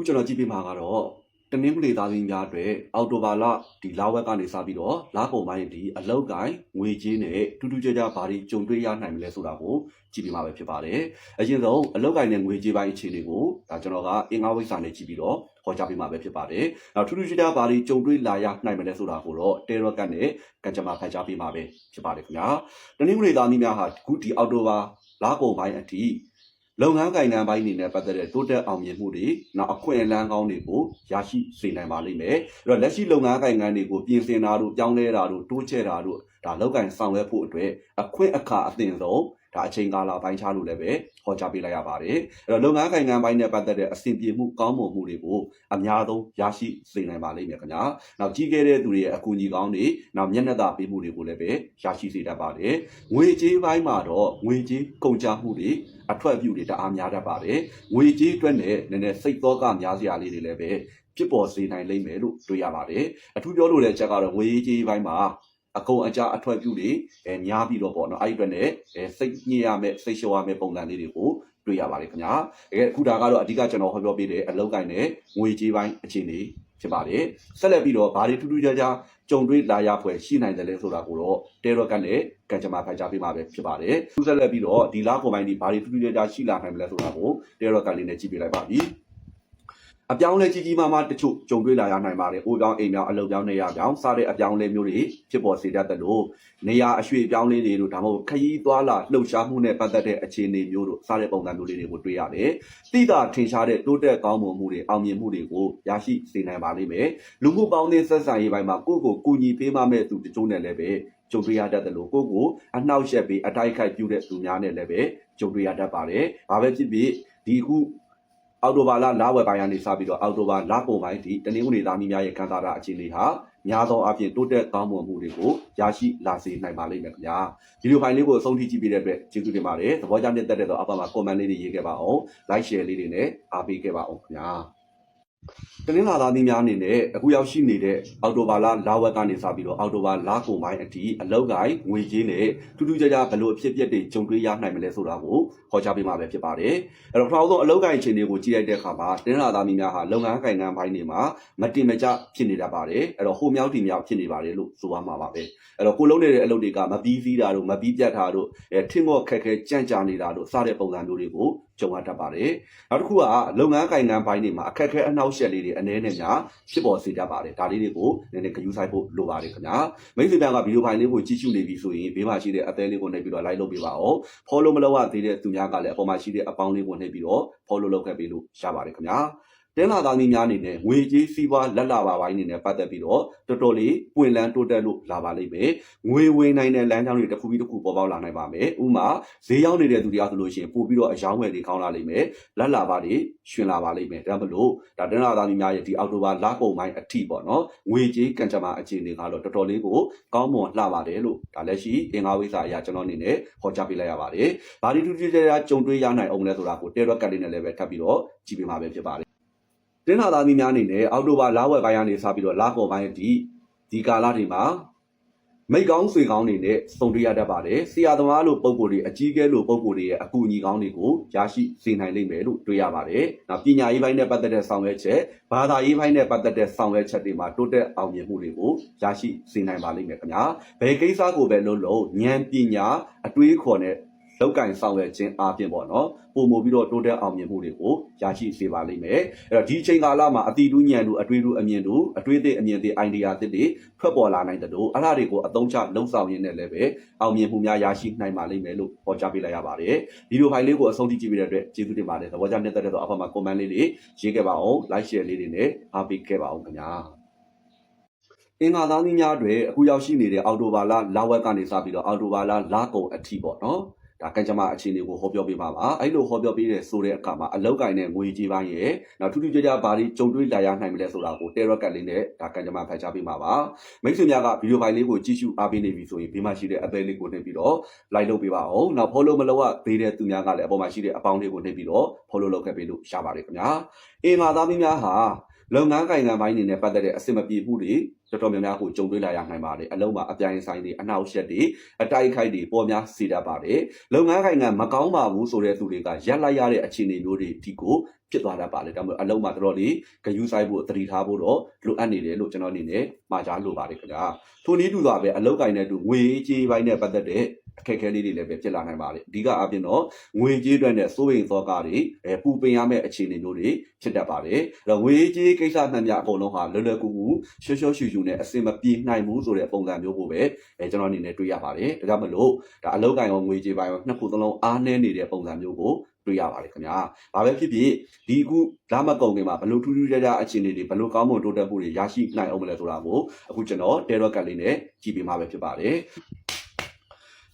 အခုကျွန်တော်ကြည့်ပြမှာကတော့တနင်္ဂနွေသားသမီးများအတွက်အော်တိုဘာလဒီလာဝက်ကနေစပြီးတော့လာကုန်ပိုင်းဒီအလောက်ကိုင်းငွေကြေးနဲ့တူတူကြကြဘာတွေကြုံတွေ့ရနိုင်မလဲဆိုတာကိုကြည့်ပြမှာပဲဖြစ်ပါတယ်။အရင်ဆုံးအလောက်ကိုင်းနဲ့ငွေကြေးပိုင်းအခြေအနေကိုဒါကျွန်တော်ကအင်္ဂါဝိဇ္ဇာနဲ့ကြည့်ပြီးတော့ဟောကြားပေးမှာပဲဖြစ်ပါတယ်။နောက်ထူးထူးခြားခြားဘာတွေကြုံတွေ့လာရနိုင်မလဲဆိုတာကိုတော့တေရော့ကတ်နဲ့ကံကြမ္မာဖတ်ကြားပေးမှာပဲဖြစ်ပါတယ်ခင်ဗျာ။တနင်္ဂနွေသားသမီးများဟာအခုဒီအော်တိုဘာလာကုန်ပိုင်းအထိ လုပ်ငန်းကိုင်နံပိုင်းအနေနဲ့ပတ်သက်တဲ့တိုးတက်အောင်မြင်မှုတွေနောက်အခွင့်အလမ်းကောင်းတွေကိုရရှိစေနိုင်ပါလိမ့်မယ်။အဲ့တော့လက်ရှိလုပ်ငန်းကိုင်ငန်းတွေကိုပြင်ဆင်တာတို့ပြောင်းလဲတာတို့တိုးချဲ့တာတို့ဒါလောက်ကင်ဆောင်ရွက်ဖို့အတွက်အခွင့်အခါအသင့်ဆုံး ဒါအချိန်ကာလပိုင်းခြားလို့လည်းပဲဟောကြားပေးလိုက်ရပါတယ်။အဲ့တော့လုပ်ငန်းကိုင်ငန်းပိုင်းနဲ့ပတ်သက်တဲ့အဆင်ပြေမှုကောင်းမွန်မှုတွေကိုအများဆုံးရရှိစေနိုင်ပါလိမ့်မယ်ခင်ဗျာ။နောက်ကြီးခဲ့တဲ့သူတွေရဲ့အကူအညီကောင်းတွေနောက်မျက်နှာသာပေးမှုတွေကိုလည်းပဲရရှိစေတတ်ပါတယ်။ငွေကြေးပိုင်းမှာတော့ငွေကြေးကုန်ကျမှုတွေအထွက်အပြုတွေတအားများတတ်ပါတယ်။ငွေကြေးအတွက်နဲ့နည်းနည်းစိတ်သောကများစရာလေးတွေလည်းပဲဖြစ်ပေါ်စေနိုင်လိမ့်မယ်လို့တွေ့ရပါတယ်။အထူးပြောလို့တဲ့ချက်ကတော့ငွေကြေးပိုင်းမှာ အကုန်အကြအထွက်ပြုတွေအဲများပြီးတော့ပေါ့နော်အဲ့ဒီအတွက်နဲ့အဲစိတ်ညစ်ရမယ်စိတ်လျှော့ရမယ်ပုံစံလေးတွေကိုတွေ့ရပါတယ်ခင်ဗျာတကယ်အခုဒါကတော့အဓိကကျွန်တော်ဟောပြောပေးတဲ့အလောက်ကိုင်းနဲ့ငွေကြေးပိုင်းအခြေအနေဖြစ်ပါတယ်ဆက်လက်ပြီးတော့ဘာတွေထူးထူးခြားခြားကြုံတွေ့လာရဖွယ်ရှိနိုင်တယ်လဲဆိုတာကိုတော့တေရော့ကန်နဲ့ကံကြမ္မာဖိုက်ကြားပေးမှာပဲဖြစ်ပါတယ်သူဆက်လက်ပြီးတော့ဒီလားကွန်ပိုင်းဒီဘာတွေထူးထူးခြားခြားရှိလာနိုင်မလဲဆိုတာကိုတေရော့ကန်လေးနဲ့ကြည့်ပြလိုက်ပါပြီ အပြောင်းလဲကြီးကြီးမားမားတချို့ကြုံတွေ့လာရနိုင်ပါတယ်။အိုးပြောင်းအိမ်ပြောင်းအလုပ်ပြောင်းနေရပြောင်းစတဲ့အပြောင်းလဲမျိုးတွေဖြစ်ပေါ်စေတတ်တယ်လို့နေရာအရွှေ့ပြောင်းလဲတွေတို့ဒါမှမဟုတ်ခရီးသွားလာလှုပ်ရှားမှုနဲ့ပတ်သက်တဲ့အခြေအနေမျိုးတို့စတဲ့ပုံစံမျိုးလေးတွေကိုတွေ့ရတယ်။တိတာထင်ရှားတဲ့တိုးတက်ကောင်းမွန်မှုတွေအောင်မြင်မှုတွေကိုရရှိစေနိုင်ပါလိမ့်မယ်။လူမှုပေါင်းသင်းဆက်ဆံရေးပိုင်းမှာကိုယ့်ကိုကူညီပေးမှမဲ့သူတချို့နဲ့လည်းပဲကြုံတွေ့ရတတ်တယ်လို့ကိုယ့်ကိုအနှောက်ယှက်ပြီးအတိုက်ခိုက်ပြုတဲ့သူများနဲ့လည်းပဲကြုံတွေ့ရတတ်ပါတယ်။ဘာပဲဖြစ်ဖြစ်ဒီခု အော်တိုဘာလလာဝယ်ပိုင်းကနေစပြီးတော့အော်တိုဘာလပုံပိုင်းဒီတနင်္ဂနွေသားများရဲ့ခံစားတာအခြေအနေဟာများသောအားဖြင့်တိုးတက်ကောင်းမွန်မှုတွေကိုရရှိလာစေနိုင်ပါလိမ့်မယ်ခင်ဗျာဗီဒီယိုဖိုင်လေးကိုအဆုံးထိကြည့်ပေးတဲ့အတွက်ကျေးဇူးတင်ပါတယ်သဘောကျတဲ့တက်တဲ့တော့အပမှာ comment လေးတွေရေးခဲ့ပါအောင် like share လေးတွေနဲ့အားပေးခဲ့ပါအောင်ခင်ဗျာ တနင်္လာသားသမီးများအနေနဲ့အခုရောက်ရှိနေတဲ့အော်တိုဘာလလာဝက်ကနေစပြီးတော့အော်တိုဘာလကုန်ပိုင်းအထိအလောက်ကိုင်းငွေကြေးနဲ့ထူးထူးခြားခြားဘယ်လိုအဖြစ်အပျက်တွေကြုံတွေ့ရနိုင်မလဲဆိုတာကိုဟောကြားပေးမှာပဲဖြစ်ပါတယ်။အဲ့တော့ပထမဆုံးအလောက်ကိုင်းအခြေအနေကိုကြည့်လိုက်တဲ့အခါမှာတနင်္လာသားသမီးများဟာလုပ်ငန်းကိုင်ငန်းပိုင်းတွေမှာမတင်မကျဖြစ်နေတတ်ပါတယ်။အဲ့တော့ဟိုမြောက်တီမြောက်ဖြစ်နေပါတယ်လို့ဆိုရမှာပါပဲ။အဲ့တော့ကိုလုံးနေတဲ့အလုပ်တွေကမပြီးစည်းတာတို့မပြီးပြတ်တာတို့အဲထင်းမော့ခက်ခဲကြန့်ကြာနေတာတို့စတဲ့ပုံစံမျိုးတွေကို ကြုံရတတ်ပါတယ်။နောက်တစ်ခုကလုပ်ငန်းကိုင်ငန်းပိုင်းတွေမှာအခက်အခဲအနှောက်အယှက်လေးတွေအနေနဲ့များဖြစ်ပေါ်စေတတ်ပါတယ်ဒါလေးတွေကိုနည်းနည်းဂရုစိုက်ဖို့လိုပါတယ်ခင်ဗျာမိတ်ဆွေများကဗီဒီယိုဖိုင်လေးကိုကြည့်ရှုနေပြီဆိုရင်ဘေးမှာရှိတဲ့အသေးလေးကိုနှိပ်ပြီးတော့ like လုပ်ပေးပါအောင် follow မလုပ်ရသေးတဲ့သူများကလည်းအပေါ်မှာရှိတဲ့အပေါင်းလေးကိုနှိပ်ပြီးတော့ follow လုပ်ခဲ့ပေးလို့ရပါတယ်ခင်ဗျာ တင်းလာသားမီးများအနေနဲ့ငွေကြေးစီးပွားလက်လာပါပိုင်းအနေနဲ့ပတ်သက်ပြီးတော့တော်တော်လေးပွင့်လန်းတိုးတက်လို့လာပါလိမ့်မယ်ငွေဝင်နိုင်တဲ့လမ်းကြောင်းတွေတစ်ခုပြီးတစ်ခုပေါ်ပေါက်လာနိုင်ပါမယ်ဥမာဈေးရောက်နေတဲ့သူတွေအားဆိုလို့ရှိရင်ပို့ပြီးတော့အယောင်းဝယ်တွေကောင်းလာလိမ့်မယ်လက်လာပါတွေရှင်လာပါလိမ့်မယ်ဒါမလို့ဒါတင်းလာသားမီးများရဲ့ဒီအောက်တိုဘာလကုန်ပိုင်းအထိပေါ့နော်ငွေကြေးကံကြမ္မာအခြေအနေကတော့တော်တော်လေးကိုကောင်းမွန်လှပါတယ်လို့ဒါလက်ရှိအင်္ဂါဝိဇ္ဇာအရာကျွန်တော်အနေနဲ့ဟောကြားပေးလိုက်ရပါတယ်ဘာဒီတူတူကြကြကြုံတွေ့ရနိုင်အောင်လဲဆိုတာကိုတဲရက်ကတ်လေးနဲ့လည်းပဲထပ်ပြီးတော့ကြည့်ပေးမှာပဲဖြစ်ပါတယ် တင်းလာသားမီးများအနေနဲ့အောက်တိုဘာလဝက်ပိုင်းကနေစပြီးတော့လကုန်ပိုင်းအထိဒီကာလတွေမှာမိတ်ကောင်းဆွေကောင်းတွေနဲ့စုံတွေ့ရတတ်ပါတယ်။ဆရာသမားလို့ပုံကိုယ်တွေအကြီးအကဲလို့ပုံကိုယ်တွေရဲ့အကူအညီကောင်းတွေကိုရရှိစေနိုင်လိမ့်မယ်လို့တွေ့ရပါတယ်။နောက်ပညာရေးပိုင်းနဲ့ပတ်သက်တဲ့ဆောင်ရွက်ချက်ဘာသာရေးပိုင်းနဲ့ပတ်သက်တဲ့ဆောင်ရွက်ချက်တွေမှာတိုးတက်အောင်မြင်မှုတွေကိုရရှိစေနိုင်ပါလိမ့်မယ်ခင်ဗျာ။ဘယ်ကိစ္စကိုပဲလုပ်လို့ဉာဏ်ပညာအတွေးခေါ်နဲ့ လောက်ကင်ဆောင်ရွက်ခြင်းအပြင်ပေါ့နော်ပုံမူပြီးတော့တိုးတက်အောင်မြင်မှုတွေကိုရရှိစေပါလိမ့်မယ်အဲ့တော့ဒီအချိန်ကာလမှာအတီတူးညံတူအတွေးတူအမြင်တူအတွေးသိအမြင်သိ idea သစ်တွေထွက်ပေါ်လာနိုင်တဲ့တို့အဲ့ဒါတွေကိုအသုံးချလုံဆောင်ရင်းနဲ့လည်းပဲအောင်မြင်မှုများရရှိနိုင်ပါလိမ့်မယ်လို့ဟောကြားပေးလိုက်ရပါတယ်ဗီဒီယိုဖိုင်လေးကိုအဆုံးထိကြည့်ပြီးတဲ့အတွက်ကျေးဇူးတင်ပါတယ်သဘောကျနေတဲ့တဲ့တော့အဖက်မှာ comment လေးတွေရေးခဲ့ပါအောင် like share လေးတွေနဲ့အားပေးခဲ့ပါအောင်ခင်ဗျာအင်္ဂါသားကြီးများတွေအခုရောက်ရှိနေတဲ့အော်တိုဘာလလာဝက်ကနေစပြီးတော့အော်တိုဘာလလာကုံအထိပေါ့နော် ဒါကံကြမ္မာအခြေအနေကိုဟောပြောပေးပါပါအဲ့လိုဟောပြောပေးတဲ့ဆိုတဲ့အခါမှာအလောက်ကင်နဲ့ငွေကြေးပိုင်းရဲ့နောက်ထူးထူးခြားခြားဘာတွေကြုံတွေ့လာရနိုင်မလဲဆိုတာကိုတဲရော့ကတ်လေးနဲ့ဒါကံကြမ္မာဖတ်ကြားပေးပါပါမိတ်ဆွေများကဗီဒီယိုဖိုင်လေးကိုကြည့်ရှုအားပေးနေပြီဆိုရင်ဘေးမှာရှိတဲ့အသေးလေးကိုနှိပ်ပြီးတော့ like လုပ်ပေးပါအောင်နောက် follow မလုပ်ရသေးတဲ့သူများကလည်းအပေါ်မှာရှိတဲ့အပေါင်းလေးကိုနှိပ်ပြီးတော့ follow လုပ်ခဲ့ပေးလို့ရပါတယ်ခင်ဗျာအင်္ဂါသားမင်းများဟာလုပ်ငန်းကိုင်ငံပိုင်းအနေနဲ့ပတ်သက်တဲ့အဆင်မပြေမှုတွေ တော်တော်များများကိုကြုံတွေ့လာရနိုင်ပါတယ်အလုံးမှာအပြိုင်ဆိုင်တွေအနှောက်အယှက်တွေအတိုက်ခိုက်တွေပေါ်များစေတတ်ပါတယ်လုပ်ငန်းခိုင်ငံမကောင်းပါဘူးဆိုတဲ့သူတွေကရက်လိုက်ရတဲ့အခြေအနေမျိုးတွေဒီကိုဖြစ်သွားတတ်ပါတယ်ဒါပေမဲ့အလုံးမှာတော်တော်လေးဂယူးဆိုင်ဖို့တတိထားဖို့တော့လိုအပ်နေတယ်လို့ကျွန်တော်အနေနဲ့မှာကြားလိုပါတယ်ခင်ဗျာထိုနည်းတူစွာပဲအလုံးကိုင်တဲ့သူငွေကြေးပိုင်းနဲ့ပတ်သက်တဲ့ အခက်အခဲလေးတွေလည်းပဲဖြစ်လာနိုင်ပါတယ်အဓိကအပြင်တော့ငွေကြေးအတွက်နဲ့စိုးရိမ်သောကတွေအဲပူပင်ရမယ့်အခြေအနေမျိုးတွေဖြစ်တတ်ပါတယ်အဲ့တော့ငွေကြေးကိစ္စမှန်များအကုန်လုံးဟာလွယ်လွယ်ကူကူရှော့ရှော့ရှူရှူနဲ့အစင်မပြေနိုင်ဘူးဆိုတဲ့ပုံစံမျိုးကိုပဲအဲကျွန်တော်အနေနဲ့တွေ့ရပါတယ်ဒါကြောင့်မလို့ဒါအလုံးကိုင်ရောငွေကြေးပိုင်းရောနှစ်ခုသလုံးအားနည်းနေတဲ့ပုံစံမျိုးကိုတွေ့ရပါတယ်ခင်ဗျာ။ဘာပဲဖြစ်ဖြစ်ဒီအခုလမကုံတွေမှာဘလို့ထူးထူးခြားခြားအခြေအနေတွေဘလို့ကောင်းမွန်တိုးတက်မှုတွေရရှိနိုင်အောင်မလဲဆိုတာကိုအခုကျွန်တော်တဲရော့ကတ်လေးနဲ့ကြည့်ပေးမှာပဲဖြစ်ပါတယ်။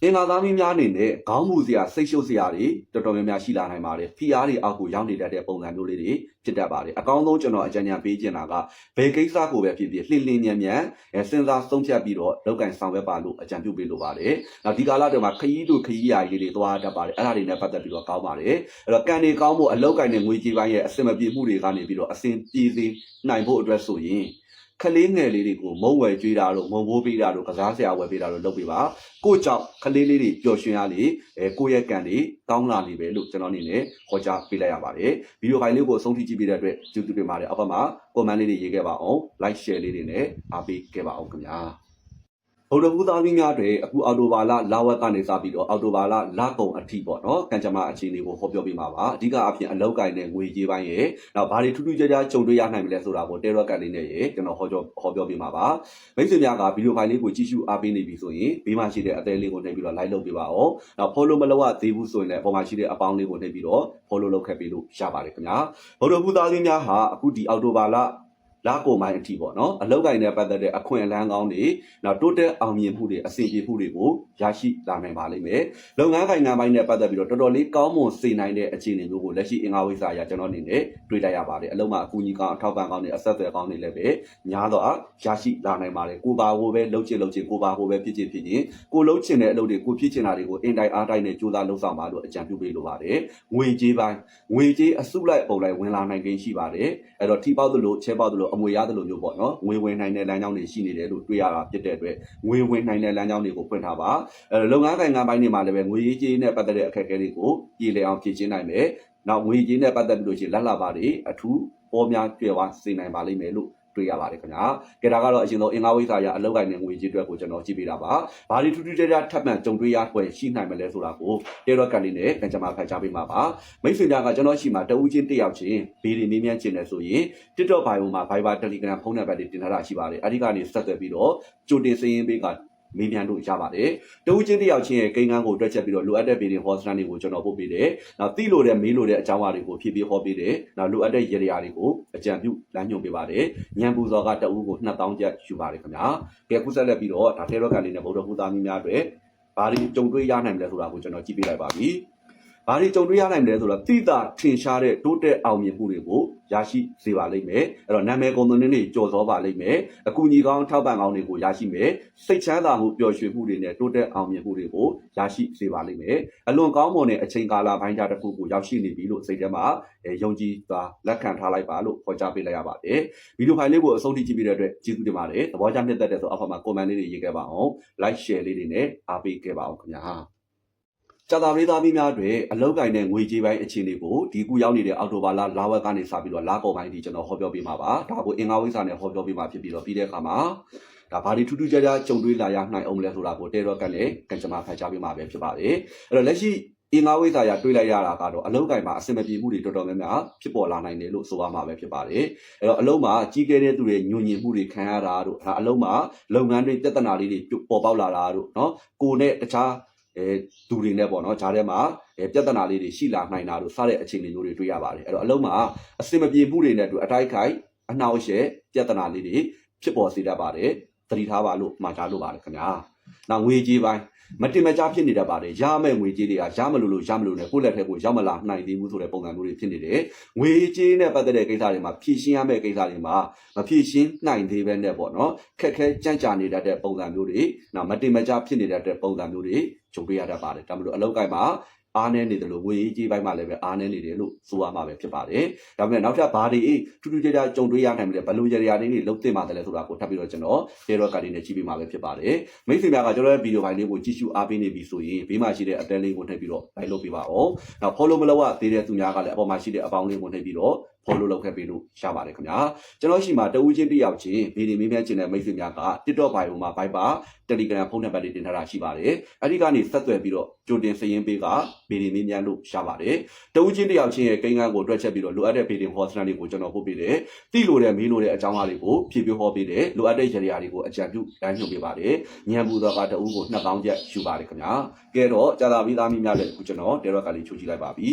အင်္ဂါသားမင်းများအနေနဲ့ခေါင်းမူစရာစိတ်ရှုပ်စရာတွေတော်တော်များများရှိလာနိုင်ပါတယ်။ PR တွေအောက်ကိုရောက်နေတတ်တဲ့ပုံစံမျိုးလေးတွေဖြစ်တတ်ပါတယ်။အကောင်းဆုံးကျွန်တော်အကြံဉာဏ်ပေးချင်တာကဘယ်ကိစ္စကိုပဲဖြစ်ဖြစ်လှင်လှင်မြန်မြန်အဲစဉ်းစားဆုံးဖြတ်ပြီးတော့လောက်ကင်ဆောင်ရွက်ပါလို့အကြံပြုပေးလိုပါတယ်။နောက်ဒီကာလတွေမှာခရီးတို့ခရီးရာကြီးတွေသွားတတ်ပါတယ်။အဲ့ဒါတွေနဲ့ပတ်သက်ပြီးတော့ကောင်းပါတယ်။အဲ့တော့ကံတွေကောင်းဖို့အလောက်ကင်နဲ့ငွေကြေးပိုင်းရဲ့အစင်မပြေမှုတွေကနေပြီးတော့အစင်ပြေစေနိုင်ဖို့အတွက်ဆိုရင် ခလေးငယ်လေးတွေကိုမုံဝယ်ကျွေးတာတို့မုံဘိုးပေးတာတို့ကစားစရာဝယ်ပေးတာတို့လုပ်ပေးပါကို့ကြောင့်ခလေးလေးတွေပျော်ရွှင်ရလေအဲကိုယ့်ရဲ့ကံတွေကောင်းလာနေပဲလို့ကျွန်တော်အနေနဲ့ဟောကြားပေးလိုက်ရပါတယ်ဗီဒီယိုဖိုင်လေးကိုအဆုံးထိကြည့်ပေးတဲ့အတွက်ကျေးဇူးတင်ပါတယ်အောက်ဘက်မှာ comment လေးတွေရေးခဲ့ပါအောင် like share လေးတွေနဲ့အားပေးခဲ့ပါအောင်ခင်ဗျာ ဗုဒ္ဓဘုသားကြီးများတွေအခုအော်တိုဘာလလာဝက်ကနေစပြီးတော့အော်တိုဘာလလကုံအထိပေါ့နော်ကံကြမ္မာအခြေအနေကိုဟောပြောပေးမှာပါအဓိကအပြင်အလောက်ကင်နဲ့ငွေကြေးပိုင်းရဲ့နောက်ဘာတွေထူးထူးခြားခြားကြုံတွေ့ရနိုင်မလဲဆိုတာကိုတဲရော့ကတ်လေးနဲ့ရေကျွန်တော်ဟောပြောဟောပြောပေးမှာပါမိတ်ဆွေများကဗီဒီယိုဖိုင်လေးကိုကြည့်ရှုအားပေးနေပြီဆိုရင်ဘေးမှာရှိတဲ့အသေးလေးကိုနှိပ်ပြီးတော့ like လုပ်ပေးပါအောင်နောက် follow မလုပ်ရသေးဘူးဆိုရင်လည်းအပေါ်မှာရှိတဲ့အပေါင်းလေးကိုနှိပ်ပြီးတော့ follow လုပ်ခဲ့ပေးလို့ရပါတယ်ခင်ဗျာဗုဒ္ဓဘုသားကြီးများဟာအခုဒီအော်တိုဘာလ လာကိုမိုင်းအထိပေါ့နော်အလောက်ကိုင်းနဲ့ပတ်သက်တဲ့အခွင့်အလမ်းကောင်းတွေနောက်တိုးတက်အောင်မြင်မှုတွေအဆင်ပြေမှုတွေကိုရရှိလာနိုင်ပါလိမ့်မယ်လုပ်ငန်းကိုင်ငံပိုင်းနဲ့ပတ်သက်ပြီးတော့တော်တော်လေးကောင်းမွန်စေနိုင်တဲ့အခြေအနေမျိုးကိုလက်ရှိအင်္ဂါဝိဇ္ဇာအရကျွန်တော်အနေနဲ့တွေ့လိုက်ရပါတယ်အလုံးမှာအကူအညီကောင်းအထောက်ပံ့ကောင်းတွေအဆက်အသွယ်ကောင်းတွေလည်းပဲများတော့ရရှိလာနိုင်ပါတယ်ကိုပါကိုပဲလှုပ်ချင်လှုပ်ချင်ကိုပါကိုပဲဖြစ်ချင်ဖြစ်ရင်ကိုလှုပ်ချင်တဲ့အလုပ်တွေကိုဖြစ်ချင်တာတွေကိုအင်တိုင်းအားတိုင်းနဲ့ကြိုးစားလှုပ်ဆောင်ပါလို့အကြံပြုပေးလိုပါတယ်ငွေကြေးပိုင်းငွေကြေးအစုလိုက်ပုံလိုက်ဝင်လာနိုင်ခြင်းရှိပါတယ်အဲ့တော့ထိပေါက်သလိုချဲပေါက်သလိုအမွေရသလိုမျိုးပေါ့နော်ငွေဝင်နိုင်တဲ့လမ်းကြောင်းတွေရှိနေတယ်လို့တွေ့ရတာဖြစ်တဲ့အတွက်ငွေဝင်နိုင်တဲ့လမ်းကြောင်းတွေကိုဖွင့်ထားပါအဲလုပ်ငန်းကိုင်ငန်းပိုင်းတွေမှာလည်းပဲငွေရေးကြေးနဲ့ပတ်သက်တဲ့အခက်အခဲတွေကိုပြည်လည်အောင်ဖြေရှင်းနိုင်မယ်နောက်ငွေကြေးနဲ့ပတ်သက်ပြီးလို့ရှိရင်လက်လာပါတွေအထူးပေါ်များကျွယ်ဝစေနိုင်ပါလိမ့်မယ်လို့ တွေ့ရပါတယ်ခင်ဗျာ။ကြဒါကတော့အရင်ဆုံးအင်္ဂါဝိဇ္ဇာရအလောက်ကိုင်းတဲ့ငွေကြေးအတွက်ကိုကျွန်တော်ကြည့်ပေးတာပါ။ဘာတွေထူးထူးခြားခြားထပ်မံကြုံတွေ့ရဖွယ်ရှိနိုင်မလဲဆိုတာကိုတေရော့ကန်လေးနဲ့ကံကြမ္မာဖတ်ကြားပေးမှာပါ။မိတ်ဆွေများကကျွန်တော်ရှိမှာတဦးချင်းတစ်ယောက်ချင်းဗီဒီမေးမြန်းခြင်းနဲ့ဆိုရင် TikTok bio မှာ Viber Telegram ဖုန်းနံပါတ်တွေတင်ထားတာရှိပါတယ်။အဲဒီကနေဆက်သွယ်ပြီးတော့ကြိုတင်စရင်းပေးက မေးမြန်းလို့ရပါတယ်။တဦးချင်းတစ်ယောက်ချင်းရဲ့ကိန်းဂန်းကိုတွက်ချက်ပြီးတော့လိုအပ်တဲ့ဗီဒီယိုဟောစတန်တွေကိုကျွန်တော်ပို့ပေးတယ်။နောက်သိလို့တဲ့မေးလို့တဲ့အကြောင်းအရာတွေကိုဖြည့်ပေးဟောပေးတယ်။နောက်လိုအပ်တဲ့ရည်ရည်တွေကိုအကြံပြုလမ်းညွှန်ပေးပါတယ်။ညံပူစော်ကတဦးကို2000ကျပ်ယူပါတယ်ခင်ဗျာ။ကဲခုဆက်လက်ပြီးတော့ဒါထဲရော့ကန်လေးနဲ့ဗုဒ္ဓဟူသားမီးများအတွက်ဘာတွေကြုံတွေ့ရနိုင်မလဲဆိုတာကိုကျွန်တော်ကြည့်ပေးလိုက်ပါပြီ။ ဘာတွေကြုံတွေ့ရနိုင်မလဲဆိုတော့တိတာထင်ရှားတဲ့တိုးတက်အောင်မြင်မှုတွေကိုရရှိစေပါလိမ့်မယ်အဲ့တော့နာမည်ကုန်သွင်းတွေကြော်စောပါလိမ့်မယ်အကူအညီကောင်းထောက်ပံ့ကောင်းတွေကိုရရှိမယ်စိတ်ချမ်းသာမှုပျော်ရွှင်မှုတွေနဲ့တိုးတက်အောင်မြင်မှုတွေကိုရရှိစေပါလိမ့်မယ်အလွန်ကောင်းမွန်တဲ့အချိန်ကာလပိုင်းခြားတစ်ခုကိုရောက်ရှိနေပြီလို့စိတ်ထဲမှာယုံကြည်စွာလက်ခံထားလိုက်ပါလို့ခေါ်ကြားပေးလိုက်ရပါတယ်ဗီဒီယိုဖိုင်လေးကိုအဆုံးထိကြည့်ပြီးတဲ့အတွက်ကျေးဇူးတင်ပါတယ်သဘောကျနှစ်သက်တဲ့ဆိုအောက်မှာ comment လေးတွေရေးခဲ့ပါအောင် like share လေးတွေနဲ့အားပေးခဲ့ပါအောင်ခင်ဗျာ ကြာသာလေးသားမိများတွေအလောက်ကင်တဲ့ငွေကြေးပိုင်းအခြေအနေကိုဒီခုရောက်နေတဲ့အောက်တိုဘာလလာဝက်ကနေစပြီးတော့လာကော်ပိုင်းဒီကျွန်တော်ဟောပြောပေးမှာပါဒါကိုအင်္ဂါဝိဇ္ဇာနဲ့ဟောပြောပေးမှာဖြစ်ပြီးတော့ပြီးတဲ့အခါမှာဒါဘာတွေထူးထူးခြားခြားကြုံတွေ့လာရနိုင်အောင်လဲဆိုတာကိုတဲတော့ကလည်းကံကြမ္မာဖတ်ကြားပေးမှာပဲဖြစ်ပါတယ်အဲ့တော့လက်ရှိအင်္ဂါဝိဇ္ဇာရတွေးလိုက်ရတာကတော့အလုံးကင်မှာအစင်မပြေမှုတွေတော်တော်များများဖြစ်ပေါ်လာနိုင်တယ်လို့ဆိုရမှာပဲဖြစ်ပါတယ်။အဲ့တော့အလုံးမှာကြီးကဲတဲ့သူတွေညွညင်မှုတွေခံရတာတို့ဒါအလုံးမှာလုပ်ငန်းတွေပြဿနာလေးတွေပေါ်ပေါက်လာတာတို့เนาะကိုနဲ့တခြား အဲသူတွေနဲ့ပေါ့နော်ဂျားထဲမှာအဲပြဿနာလေးတွေရှိလာနိုင်တာတို့စတဲ့အခြေအနေမျိုးတွေတွေ့ရပါတယ်အဲ့တော့အလုံးမှာအစင်မပြေမှုတွေနဲ့အတူအတိုက်ခိုက်အနှောက်အယှက်ပြဿနာလေးတွေဖြစ်ပေါ်စေတတ်ပါတယ်သတိထားပါလို့မှာကြားလို့ပါတယ်ခင်ဗျာ နောက်ငွေကြေးပိုင်းမတင်မကြားဖြစ်နေတတ်ပါတယ်ရမယ့်ငွေကြေးတွေကရမလို့လို့ရမလို့နဲ့ကိုယ့်လက်ထဲကိုရောက်မလာနိုင်သေးဘူးဆိုတဲ့ပုံစံမျိုးတွေဖြစ်နေတယ်ငွေကြေးနဲ့ပတ်သက်တဲ့ကိစ္စတွေမှာဖြည့်ရှင်းရမယ့်ကိစ္စတွေမှာမဖြည့်ရှင်းနိုင်သေးပဲနဲ့ပေါ့နော်ခက်ခဲကြန့်ကြာနေတတ်တဲ့ပုံစံမျိုးတွေနောက်မတင်မကြားဖြစ်နေတတ်တဲ့ပုံစံမျိုးတွေကြုံတွေ့ရတတ်ပါတယ်ဒါမလို့အလောက်ကိုက်မှာ အားနည်းနေတယ်လို့ငွေရေးကြေးပိုင်းမှာလည်းပဲအားနည်းနေတယ်လို့ဆိုရမှာပဲဖြစ်ပါတယ်ဒါပေမဲ့နောက်ထပ်ဘာတွေထူးထူးခြားခြားကြုံတွေ့ရနိုင်မလဲဘယ်လိုကြရာတွေလုံးသိမှတယ်လဲဆိုတာကိုထပ်ပြီးတော့ကျွန်တော်တေရော့ကာဒီနဲ့ကြည့်ပေးမှာပဲဖြစ်ပါတယ်မိတ်ဆွေများကကျွန်တော်ရဲ့ဗီဒီယိုဖိုင်လေးကိုကြည့်ရှုအားပေးနေပြီဆိုရင်ဘေးမှာရှိတဲ့အတဲလေးကိုနှိပ်ပြီးတော့ like လုပ်ပေးပါအောင်နောက် follow မလုပ်ရသေးတဲ့သူများကလည်းအပေါ်မှာရှိတဲ့အပေါင်းလေးကိုနှိပ်ပြီးတော့ follow လုပ်ခဲ့ပေးလို့ရပါတယ်ခင်ဗျာကျွန်တော်ရှိမှာတဦးချင်းတစ်ယောက်ချင်းဗီဒီမေးမြန်းခြင်းတဲ့မိတ်ဆွေများက TikTok bio မှာ Viber Telegram ဖုန်းနံပါတ်တွေတင်ထားတာရှိပါတယ်အဲ့ဒီကနေဆက်သွယ်ပြီးတော့ကြိုတင်စရင်ပေးကဗီဒီမေးမြန်းလို့ရပါတယ်တဦးချင်းတစ်ယောက်ချင်းရဲ့ကိန်းဂန်းကိုတွက်ချက်ပြီးတော့လိုအပ်တဲ့ဗီဒီဟောစနစ်တွေကိုကျွန်တော်ပို့ပေးတယ်တိလို့တဲ့မေးလို့တဲ့အကြောင်းအရာတွေကိုဖြည့်ပြဟောပေးတယ်လိုအပ်တဲ့ရရာတွေကိုအကြံပြုလမ်းညွှန်ပေးပါတယ်ညံပူတော့ကတဦးကို2000ကျပ်ယူပါတယ်ခင်ဗျာကဲတော့ကြာသာပြီးသားမိများလည်းအခုကျွန်တော် Telegram ကလေးချိုးကြည့်လိုက်ပါပြီ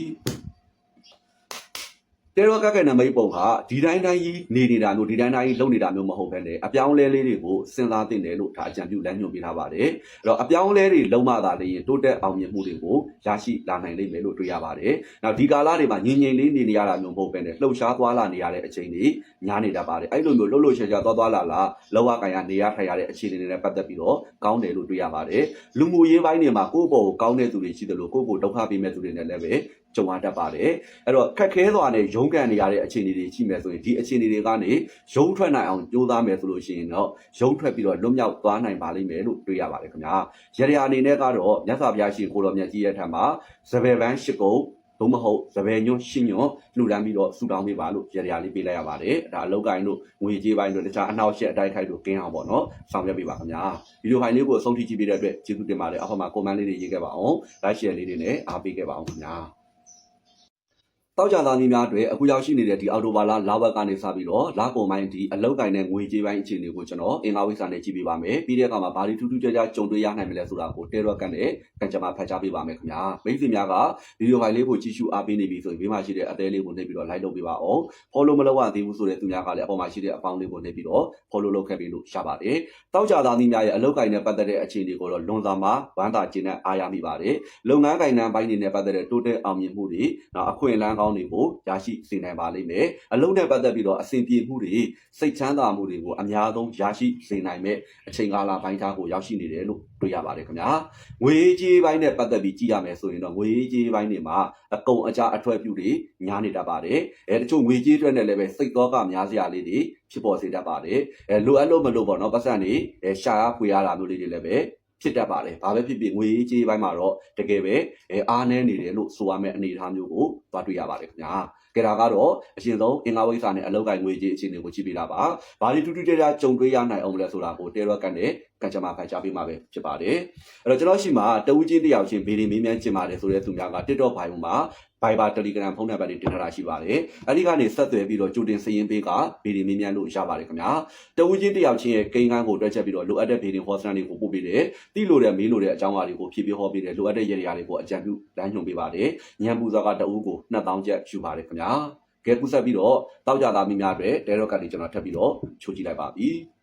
တဲရောကကဲနံမိတ်ပုံကဒီတိုင်းတိုင်းကြီးနေနေတာမျိုးဒီတိုင်းတိုင်းကြီးလုံနေတာမျိုးမဟုတ်ဘဲနဲ့အပြောင်းလဲလေးတွေကိုစဉ်းစားသင့်တယ်လို့ဒါအကြံပြုလမ်းညွှန်ပေးထားပါတယ်အဲ့တော့အပြောင်းလဲတွေလုံမှသာလေရင်တိုးတက်အောင်မြင်မှုတွေကိုရရှိလာနိုင်လိမ့်မယ်လို့တွေ့ရပါတယ်နောက်ဒီကာလတွေမှာငြိမ်ငြိမ်လေးနေနေရတာမျိုးမဟုတ်ဘဲနဲ့လှုပ်ရှားသွားလာနေရတဲ့အချိန်တွေများနေတတ်ပါတယ်အဲ့လိုမျိုးလှုပ်လှုပ်ရှားရှားသွားသွားလာလာလောကကန်ရနေရထိုင်ရတဲ့အခြေအနေတွေနဲ့ပတ်သက်ပြီးတော့ကောင်းတယ်လို့တွေ့ရပါတယ်လူမှုရေးပိုင်းတွေမှာကိုယ့်ဘောကိုကောင်းတဲ့သူတွေရှိတယ်လို့ကိုယ့်ကိုဒုက္ခပေးမဲ့သူတွေနဲ့လည်းပဲ ကြုံရတတ်ပါတယ်အဲ့တော့ခက်ခဲစွာနဲ့ရုန်းကန်နေရတဲ့အခြေအနေတွေရှိမယ်ဆိုရင်ဒီအခြေအနေတွေကနေရုန်းထွက်နိုင်အောင်ကြိုးစားမယ်ဆိုလို့ရှိရင်တော့ရုန်းထွက်ပြီးတော့လွတ်မြောက်သွားနိုင်ပါလိမ့်မယ်လို့တွေ့ရပါတယ်ခင်ဗျာရရအနေနဲ့ကတော့မြတ်စွာဘုရားရှင်ကိုတော်မြတ်ကြီးရဲ့ထံမှာဇပယ်ပန်းရှစ်ကုံသို့မဟုတ်ဇပယ်ညွန့်ရှင်းညွန့်လှူဒန်းပြီးတော့ဆူတောင်းပေးပါလို့ရရလေးပေးလိုက်ရပါတယ်ဒါအလောက်ကိုင်းတို့ငွေကြေးပိုင်းတို့တခြားအနောက်ရှက်အတိုက်ခိုက်တို့ကင်းအောင်ပေါ့နော်ဆောင်ရွက်ပေးပါခင်ဗျာဗီဒီယိုဖိုင်လေးကိုအဆုံးထိကြည့်ပေးတဲ့အတွက်ကျေးဇူးတင်ပါတယ်အောက်မှာ comment လေးတွေရေးခဲ့ပါအောင် like share လေးတွေနဲ့အားပေးခဲ့ပါအောင်ခင်ဗျာ တောက်ကြသားမီးများအတွက်အခုရောက်ရှိနေတဲ့ဒီအော်တိုဘာလာလာဝက်ကနေစပြီးတော့လာကုန်ပိုင်းဒီအလောက်ကင်တဲ့ငွေကြေးပိုင်းအခြေအနေကိုကျွန်တော်အင်္ဂါဝိစာနဲ့ကြည့်ပေးပါမယ်ပြီးတဲ့အခါမှာဘာတွေထူးထူးခြားခြားကြုံတွေ့ရနိုင်မလဲဆိုတာကိုတဲရော့ကန်နဲ့ကန်ကြမှာဖတ်ကြားပေးပါမယ်ခင်ဗျာမိတ်ဆွေများကဗီဒီယိုဖိုင်လေးကိုကြည့်ရှုအားပေးနေပြီဆိုရင်ဘေးမှာရှိတဲ့အသေးလေးကိုနှိပ်ပြီးတော့ like လုပ်ပေးပါအောင် follow မလုပ်ရသေးဘူးဆိုတဲ့သူများကလည်းအပေါ်မှာရှိတဲ့အပေါင်းလေးကိုနှိပ်ပြီးတော့ follow လုပ်ခဲ့ပေးလို့ရပါတယ်တောက်ကြသားမီးများရဲ့အလောက်ကင်နဲ့ပတ်သက်တဲ့အခြေအနေကိုတော့လွန်စွာမှာဝမ်းသာကျဉ်းနဲ့အားရမိပါတယ်လုပ်ငန်းကိုင်နှံပိုင်းတွေနဲ့ပတ်သက်တဲ့တိုးတက်အောင်မြင်မှုတွေနောက်အခွင့်အလမ်းကောင်းတွေကိုရရှိစေနိုင်ပါလိမ့်မယ်အလုံးနဲ့ပတ်သက်ပြီးတော့အဆင်ပြေမှုတွေစိတ်ချမ်းသာမှုတွေကိုအများဆုံးရရှိစေနိုင်မဲ့အချိန်ကာလပိုင်းခြားကိုရောက်ရှိနေတယ်လို့တွေ့ရပါတယ်ခင်ဗျာငွေကြေးပိုင်းနဲ့ပတ်သက်ပြီးကြည့်ရမယ်ဆိုရင်တော့ငွေကြေးပိုင်းတွေမှာအကုန်အကျအထွက်ပြုတွေများနေတတ်ပါတယ်အဲတချို့ငွေကြေးအတွက်နဲ့လည်းပဲစိတ်သောကများစရာလေးတွေဖြစ်ပေါ်စေတတ်ပါတယ်အဲလိုအပ်လို့မလို့ပေါ့နော်ပတ်စံနေအဲရှာရဖွေရတာမျိုးလေးတွေလည်းပဲ ဖြစ်တတ်ပါတယ်။ဘာပဲဖြစ်ဖြစ်ငွေကြေးပိုင်းမှာတော့တကယ်ပဲအဲအားနည်းနေတယ်လို့ဆိုရမယ့်အနေအထားမျိုးကိုသွားတွေ့ရပါတယ်ခင်ဗျာ။ကြတာကတော့အရင်ဆုံးအင်္ဂါဝိစာနဲ့အလောက်ကိုင်ငွေကြေးအခြေအနေကိုကြည့်ပြတာပါ။ဘာတွေတူတူကြကြကြုံတွေ့ရနိုင်အောင်လဲဆိုတာကိုတေရော့ကန်နဲ့ ကကြမှာဖန်ကြားပေးမှာပဲဖြစ်ပါတယ်။အဲ့တော့ကျွန်တော်ရှိမှာတဦးချင်းတယောက်ချင်းဗီဒီမေးမြန်းကျင်ပါတယ်ဆိုတဲ့သူများက TikTok ဘိုင်မှာ Viber Telegram ဖုန်းနံပါတ်တွေတင်ထားတာရှိပါတယ်။အဲဒီကနေဆက်သွယ်ပြီးတော့ကြိုတင်စည်ရင်းပေးကဗီဒီမေးမြန်းလို့ရပါတယ်ခင်ဗျာ။တဦးချင်းတယောက်ချင်းရဲ့ကိန်းကန်းကိုတွက်ချက်ပြီးတော့လိုအပ်တဲ့ဗီဒီဟောစနစ်တွေကိုပို့ပေးတယ်။တိလို့တဲ့မေးလို့တဲ့အကြောင်းအရာတွေကိုဖြည့်ပြဟောပေးတယ်။လိုအပ်တဲ့ရည်ရည်တွေကိုအကြံပြုလမ်းညွှန်ပေးပါတယ်။ညံပူစွာကတဦးကို2000ကျပ်ယူပါတယ်ခင်ဗျာ။ကဲကူးဆက်ပြီးတော့တောက်ကြသားမိများအတွက်တဲရော့ကတ်တွေကျွန်တော်ထပ်ပြီးတော့ချိုးကြည့်လိုက်ပါပြီ။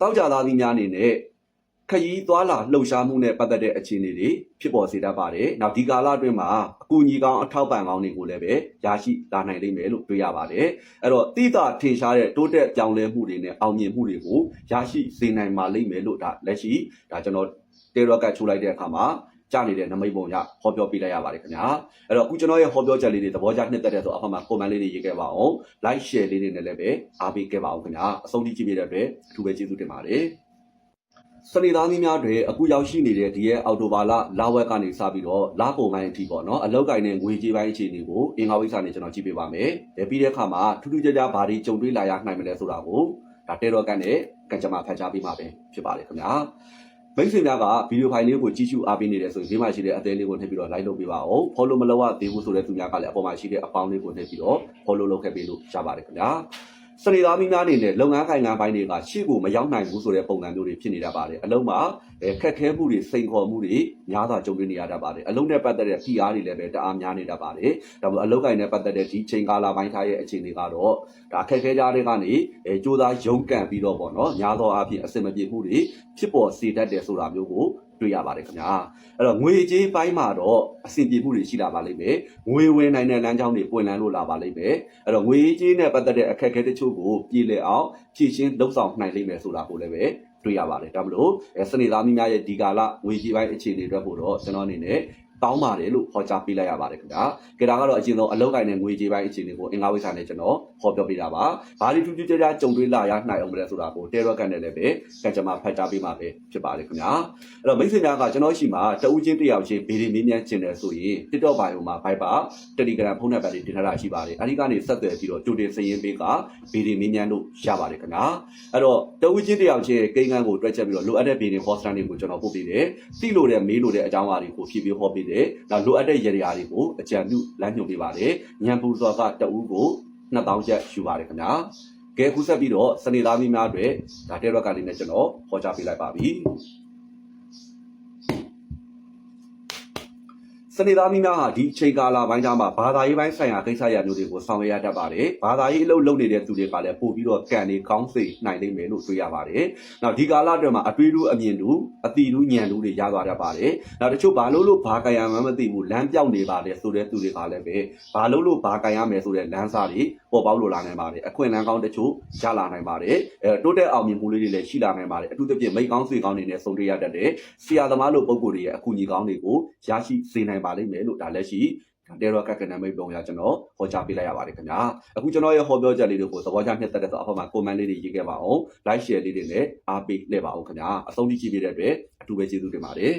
တောက်ကြသားမိများအနေနဲ့ခရီးသွားလာလှုပ်ရှားမှုနဲ့ပတ်သက်တဲ့အခြေအနေတွေဖြစ်ပေါ်စေတတ်ပါတယ်။နောက်ဒီကာလအတွင်းမှာအကူအညီကောင်းအထောက်ပံ့ကောင်းတွေကိုလည်းပဲရရှိလာနိုင်လိမ့်မယ်လို့တွေ့ရပါတယ်။အဲ့တော့တိတာထင်ရှားတဲ့တိုးတက်ပြောင်းလဲမှုတွေနဲ့အောင်မြင်မှုတွေကိုရရှိစေနိုင်ပါလိမ့်မယ်လို့ဒါလက်ရှိဒါကျွန်တော်တေရော့ကတ်ချိုးလိုက်တဲ့အခါမှာ ကြနေတဲ့နမိတ်ပုံရဟောပြောပြလိုက်ရပါတယ်ခင်ဗျာအဲ့တော့အခုကျွန်တော်ရဲ့ဟောပြောချက်လေးတွေသဘောကျနှစ်သက်တဲ့ဆိုအဖမှာ comment လေးတွေရေးခဲ့ပါအောင် like share လေးတွေနဲ့လည်းပဲအားပေးခဲ့ပါအောင်ခင်ဗျာအဆုံးထိကြည့်ပြတဲ့အတွက်အထူးပဲကျေးဇူးတင်ပါတယ်စနေသားသမီးများတွေအခုရောက်ရှိနေတဲ့ဒီရဲ့အော်တိုဘာလလာဝက်ကနေစပြီးတော့လာကုန်ပိုင်းအထိပေါ့နော်အလောက်ကင်တဲ့ငွေကြေးပိုင်းအခြေအနေကိုအင်္ဂါဝိစာနဲ့ကျွန်တော်ကြည့်ပေးပါမယ်။ပြီးတဲ့အခါမှာထူးထူးခြားခြားဘာတွေကြုံတွေ့လာရနိုင်မလဲဆိုတာကိုဒါတဲတော့ကန်နဲ့ကန်ကြမှာဖတ်ကြားပေးမှာပဲဖြစ်ပါတယ်ခင်ဗျာ။ မိတ်ဆွေများကဗီဒီယိုဖိုင်လေးကိုကြည့်ရှုအားပေးနေတယ်ဆိုရင်ဒီမှာရှိတဲ့အသေးလေးကိုနှိပ်ပြီးတော့ like လုပ်ပေးပါအောင် follow မလုပ်ရသေးဘူးဆိုတဲ့သူများကလည်းအပေါ်မှာရှိတဲ့အပေါင်းလေးကိုနှိပ်ပြီးတော့ follow လုပ်ခဲ့ပေးလို့ရပါတယ်ခင်ဗျာ။ စနေသားမိများအနေနဲ့လုပ်ငန်းခိုင်ငံပိုင်းတွေကရှေ့ကိုမရောက်နိုင်ဘူးဆိုတဲ့ပုံစံမျိုးတွေဖြစ်နေတတ်ပါတယ်အလုံးမှာခက်ခဲမှုတွေစိန်ခေါ်မှုတွေများစွာကြုံတွေ့နေရတတ်ပါတယ်အလုံးနဲ့ပတ်သက်တဲ့ PR တွေလည်းပဲတအားများနေတတ်ပါတယ်ဒါပေမဲ့အလုံးကိုင်နဲ့ပတ်သက်တဲ့ဒီချိန်ကာလပိုင်းထားရဲ့အခြေအနေကတော့ဒါအခက်ခဲကြတဲ့ကနေအဲစူးစမ်းရုန်းကန်ပြီးတော့ပေါ့နော်များသောအားဖြင့်အစင်မပြေမှုတွေဖြစ်ပေါ်စေတတ်တယ်ဆိုတာမျိုးကို တွေ့ရပါတယ်ခင်ဗျာအဲ့တော့ငွေကြေးပိုင်းမှာတော့အဆင်ပြေမှုတွေရှိလာပါလိမ့်မယ်ငွေဝင်နိုင်တဲ့လမ်းကြောင်းတွေပွင့်လန်းလို့လာပါလိမ့်မယ်အဲ့တော့ငွေကြေးနဲ့ပတ်သက်တဲ့အခက်အခဲတချို့ကိုပြည်လည်အောင်ဖြည့်ရှင်းလှုပ်ဆောင်နိုင်လိမ့်မယ်ဆိုတာကိုလည်းပဲတွေ့ရပါတယ်ဒါမလို့အဲစနေသားမိများရဲ့ဒီကာလငွေကြီးပိုင်းအခြေအနေတွေဖို့တော့ကျွန်တော်အနေနဲ့ တောင်းပါတယ်လို့ဟောကြားပေးလိုက်ရပါတယ်ခင်ဗျာ။ကြတာကတော့အကျဉ်းဆုံးအလောက်ကိုင်းတဲ့ငွေကြေးပိုင်းအခြေအနေကိုအင်္ဂါဝိစာနဲ့ကျွန်တော်ဟောပြောပေးတာပါ။ဘာဒီထူးထူးခြားခြားကြုံတွေ့လာရနိုင်အောင်မလဲဆိုတာကိုတဲရက်ကန်နဲ့လည်းပဲကံကြမ္မာဖတ်ကြားပေးမှာပဲဖြစ်ပါတယ်ခင်ဗျာ။အဲ့တော့မိတ်ဆွေများကကျွန်တော်ရှိမှာတဦးချင်းတစ်ယောက်ချင်းဗီဒီမေးမြန်းကျင်တယ်ဆိုရင် TikTok ဘိုင်မှာ Viber Telegram ဖုန်းနံပါတ်တွေတင်ထားတာရှိပါတယ်။အဲဒီကနေဆက်သွယ်ပြီးတော့ကြိုတင်စည်ရင်းပေးကဗီဒီမေးမြန်းလို့ရပါတယ်ခင်ဗျာ။အဲ့တော့တဦးချင်းတစ်ယောက်ချင်းကိန်းကန်းကိုတွက်ချက်ပြီးတော့လိုအပ်တဲ့ဗီဒီဟောစတန်တွေကိုကျွန်တော်ပို့ပေးတယ်။သိလို့တဲ့မေးလို့တဲ့အကြောင်းအရာတွေကိုဖြည့်ပြီးဟောပေးတယ်။နောက်လိုအပ်တဲ့ရေရာတွေကိုအကြံပြုလမ်းညွှန်ပေးပါတယ်။ညံပူစော်ကတဦးကို2000ကျပ်ယူပါတယ်ခင်ဗျာ။ကဲခုဆက်ပြီးတော့စနေသားမီးများအတွက်ဒါတဲရက်ကနေနဲ့ကျွန်တော်ဟောကြားပေးလိုက်ပါပြီ။ စနေသားမီးများဟာဒီအချိန်ကာလပိုင်းခြားမှာဘာသာရေးပိုင်းဆိုင်ရာကိစ္စရပ်မျိုးတွေကိုဆောင်ရွက်ရတတ်ပါတယ်။ဘာသာရေးအလုပ်လုပ်နေတဲ့သူတွေကလည်းပို့ပြီးတော့ကံနေကောင်းစိတ်နိုင်နိုင်မယ်လို့တွေ့ရပါတယ်။နောက်ဒီကာလအတွင်းမှာအတွေးတူအမြင်တူအတိတူညံတူတွေရသွားတတ်ပါတယ်။နောက်တချို့ဘာလို့လို့ဘာကံရမှန်းမသိဘူးလမ်းပြောက်နေပါတယ်ဆိုတဲ့သူတွေကလည်းပဲဘာလို့လို့ဘာကံရမယ်ဆိုတဲ့လမ်းစာတွေပေါ်ပေါက်လို့လာနိုင်ပါတယ်။အခွင့်အလမ်းကောင်းတချို့ရလာနိုင်ပါတယ်။အဲတိုးတက်အောင်မြင်မှုလေးတွေလည်းရှိလာနိုင်ပါတယ်။အထူးသဖြင့်မိတ်ကောင်းဆွေကောင်းတွေနဲ့ဆုံတွေ့ရတတ်တဲ့ဆရာသမားလိုပုံကိုယ်တွေရဲ့အကူအညီကောင်းတွေကိုရရှိစေနိုင်ပါလိမ့်မယ်လို့ဒါလက်ရှိတဲရောကက်ကနမိတ်ပုံရကျွန်တော်ဟောကြားပေးလိုက်ရပါတယ်ခင်ဗျာအခုကျွန်တော်ရဲ့ဟောပြောချက်လေးတွေကိုသဘောကျမြတ်သက်တဲ့ဆိုအဖေမှာ comment လေးတွေရေးခဲ့ပါအောင် like share လေးတွေနဲ့အားပေးလှည့်ပါအောင်ခင်ဗျာအဆုံးထိကြည့်ပေးတဲ့အတွက်အထူးပဲကျေးဇူးတင်ပါတယ်